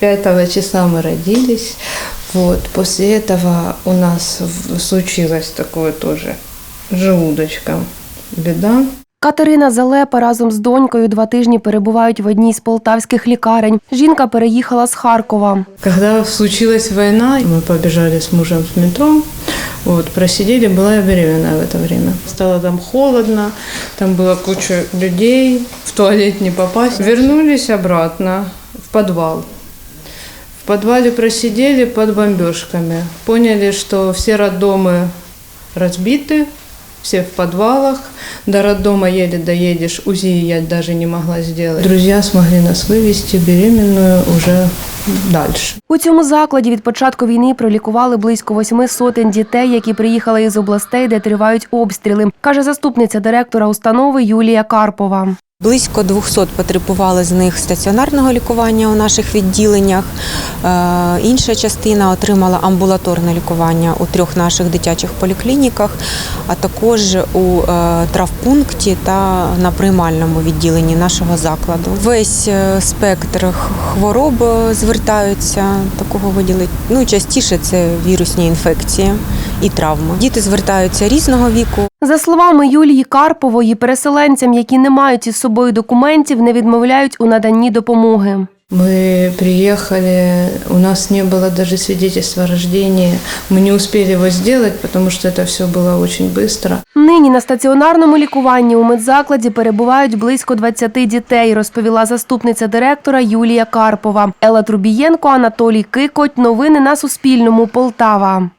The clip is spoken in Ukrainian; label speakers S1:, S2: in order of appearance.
S1: 5 числа мы родились. Вот. После этого у нас в- случилось такое тоже с желудочком беда.
S2: Катерина Залепа разом з донькою два тижні перебувають в одній з полтавських лікарень. Жінка переїхала з Харкова.
S1: Когда случилась война, мы побежали с мужем в метро, вот, просидели, была я беременная в это время. Стало там холодно, там была куча людей, в туалет не попасть. Вернулись обратно в подвал. В подвале просидели под бомбежками. Поняли, что все роддомы разбиты, все в подвалах. До роддома еле доедешь, УЗИ я даже не могла сделать. Друзья смогли нас вывести беременную уже дальше.
S2: У цьому закладі від початку війни пролікували близько восьми сотень дітей, які приїхали із областей, де тривають обстріли, каже заступниця директора установи Юлія Карпова.
S3: Близько 200 потребували з них стаціонарного лікування у наших відділеннях. Е, Інша частина отримала амбулаторне лікування у трьох наших дитячих поліклініках, а також у е, травпункті та на приймальному відділенні нашого закладу. Весь е, спектр хвороб звертаються такого виділити. Ну частіше це вірусні інфекції і травми. Діти звертаються різного віку.
S2: За словами Юлії Карпової, переселенцям, які не мають із собою документів, не відмовляють у наданні допомоги.
S1: Мы приехали, у нас не было даже свидетельства о рождении. Мы не успели его сделать, потому что это все было очень быстро.
S2: Нині на стаціонарному лікуванні у медзакладі перебувають близько 20 дітей, розповіла заступниця директора Юлія Карпова. Елла Трубієнко, Анатолій Кикоть. Новини на Суспільному. Полтава.